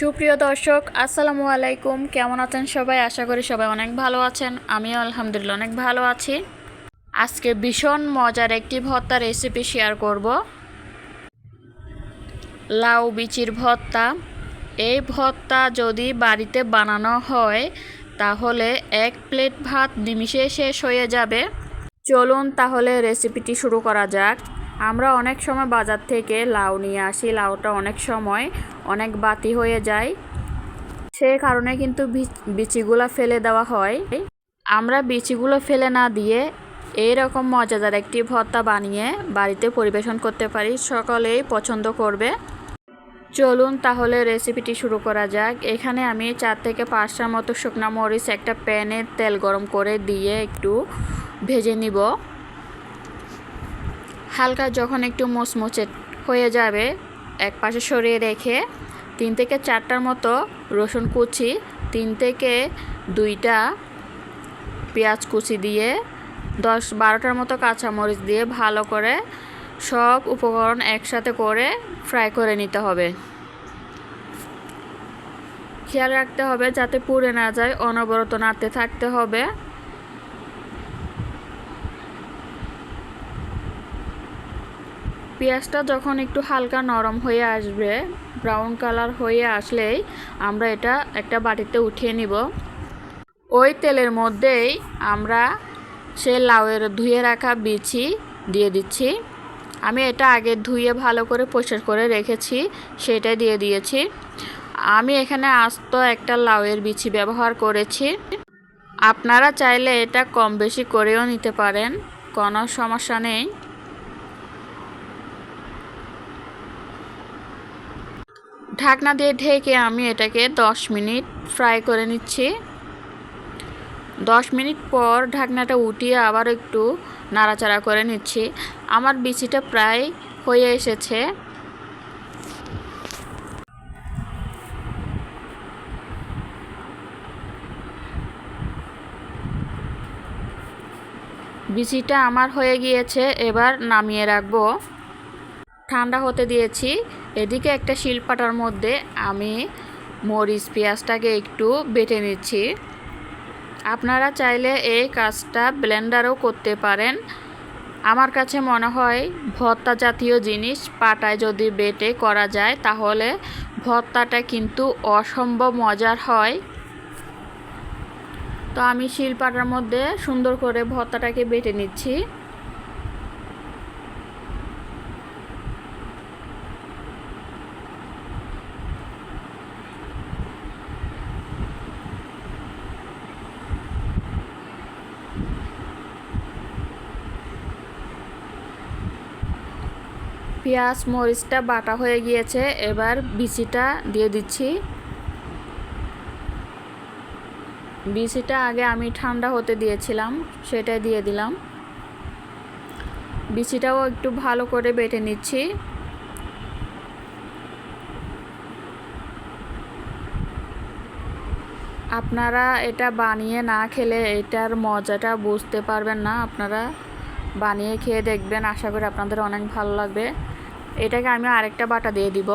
সুপ্রিয় দর্শক, আসসালামু আলাইকুম। কেমন আছেন সবাই? আশা করি সবাই অনেক ভালো আছেন। আমিও আলহামদুলিল্লাহ অনেক ভালো আছি। আজকে ভীষণ মজার একটি ভর্তা রেসিপি শেয়ার করব। লাউ বিচির ভর্তা। এই ভর্তা যদি বাড়িতে বানানো হয়, তাহলে এক প্লেট ভাত নিমিষে শেষ হয়ে যাবে। চলুন তাহলে রেসিপিটি শুরু করা যাক। আমরা অনেক সময় বাজার থেকে লাউ নিয়ে আসি, লাউটা অনেক সময় অনেক বাতি হয়ে যায়। সে কারণে কিন্তু বিচিগুলো ফেলে দেওয়া হয়। আমরা বিচিগুলো ফেলে না দিয়ে এই রকম মজাদার একটি ভর্তা বানিয়ে বাড়িতে পরিবেশন করতে পারি, সকলেই পছন্দ করবে। চলুন তাহলে রেসিপিটি শুরু করা যাক। এখানে আমি চার থেকে পাঁচটার মতো শুকনো মরিচ একটা প্যানে তেল গরম করে দিয়ে একটু ভেজে নিব। হালকা যখন একটু মুচমুচে হয়ে যাবে, এক পাশে সরিয়ে রেখে তিন থেকে চারটার মতো রসুন কুচি, তিন থেকে দুইটা পেঁয়াজ কুচি দিয়ে, দশ বারোটার মতো কাঁচামরিচ দিয়ে ভালো করে সব উপকরণ একসাথে করে ফ্রাই করে নিতে হবে। খেয়াল রাখতে হবে যাতে পুড়ে না যায়, অনবরত নাড়তে থাকতে হবে। পেঁয়াজটা যখন একটু হালকা নরম হয়ে আসবে ব্রাউন কালার হয়ে আসলেই আমরা এটা একটা বাটিতে উঠিয়ে নিব। ওই তেলের মধ্যেই আমরা সে লাউয়ের ধুয়ে রাখা বিচি দিয়ে দিচ্ছি। আমি এটা আগে ধুয়ে ভালো করে পরিষ্কার করে রেখেছি, সেটাই দিয়ে দিয়েছি। আমি এখানে আস্ত একটা লাউয়ের বিচি ব্যবহার করেছি। আপনারা চাইলে এটা কম বেশি করেও নিতে পারেন, কোনো সমস্যা নেই। ঢাকনা দিয়ে ঢেকে আমি এটাকে 10 মিনিট ফ্রাই করে নিচ্ছি। 10 মিনিট পর ঢাকনাটা উঠিয়ে আবার একটু নাড়াচাড়া করে নিচ্ছি। আমার বিচিটা প্রায় হয়ে এসেছে। বিচিটা আমার হয়ে গিয়েছে, এবার নামিয়ে রাখব। ঠান্ডা হতে দিয়েছি। এদিকে একটা শিলপাটার মধ্যে আমি মরিচ পেঁয়াজটাকে একটু বেটে নিচ্ছি। আপনারা চাইলে এই কাজটা ব্লেন্ডারও করতে পারেন। আমার কাছে মনে হয় ভর্তা জাতীয় জিনিস পাটায় যদি বেটে করা যায় তাহলে ভর্তাটা কিন্তু অসম্ভব মজার হয়। তো আমি শিলপাটার মধ্যে সুন্দর করে ভর্তাটাকে বেটে নিচ্ছি। পেঁয়াজ, মরিচটা বাটা হয়ে গিয়েছে, এবার বিচিটা দিয়ে দিচ্ছি। বিচিটা আগে আমি ঠান্ডা হতে দিয়েছিলাম সেটা দিয়ে দিলাম। বিচিটাও একটু ভালো করে বেটে নিচ্ছি। আপনারা এটা বানিয়ে না খেলে এটার মজাটা বুঝতে পারবেন না, আপনারা বানিয়ে খেয়ে দেখবেন। আশা করি আপনাদের অনেক ভালো লাগবে। এটাকে আমি আরেকটা বাটা দিয়ে দিব।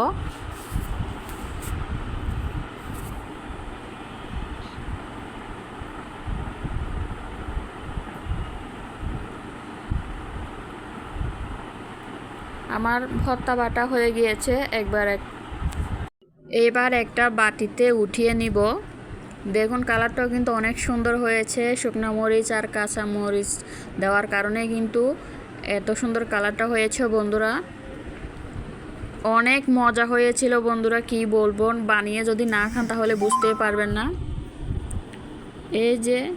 আমার ভর্তা বাটা হয়ে গিয়েছে, একবার এক এবার একটা বাটিতে উঠিয়ে নিব। দেখুন, কালারটাও কিন্তু অনেক সুন্দর হয়েছে। শুকনো মরিচ আর কাঁচা মরিচ দেওয়ার কারণে কিন্তু এত সুন্দর কালারটা হয়েছে বন্ধুরা। অনেক মজা হয়েছিল বন্ধুরা, কি বলব? বানিয়ে যদি না খান তাহলে বুঝতেই পারবেন না। এই যে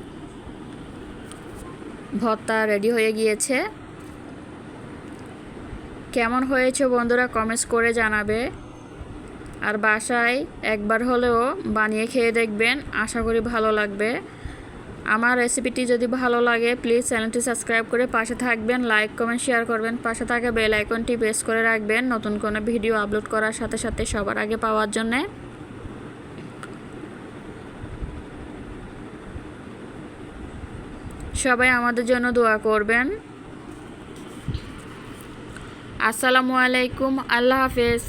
ভর্তা রেডি হয়ে গিয়েছে। কেমন হয়েছে বন্ধুরা কমেন্টস করে জানাবে। আর বাসায় একবার হলেও বানিয়ে খেয়ে দেখবেন, আশা করি ভালো লাগবে। আমার রেসিপিটি যদি ভালো লাগে প্লিজ চ্যানেলটি সাবস্ক্রাইব করে পাশে থাকবেন লাইক কমেন্ট শেয়ার করবেন। পাশে থাকা বেল আইকনটি প্রেস করে রাখবেন নতুন কোনো ভিডিও আপলোড করার সাথে সাথে সবার আগে পাওয়ার জন্যে। সবাই আমাদের জন্য দোয়া করবেন। আসসালামু আলাইকুম, আল্লাহ হাফেজ।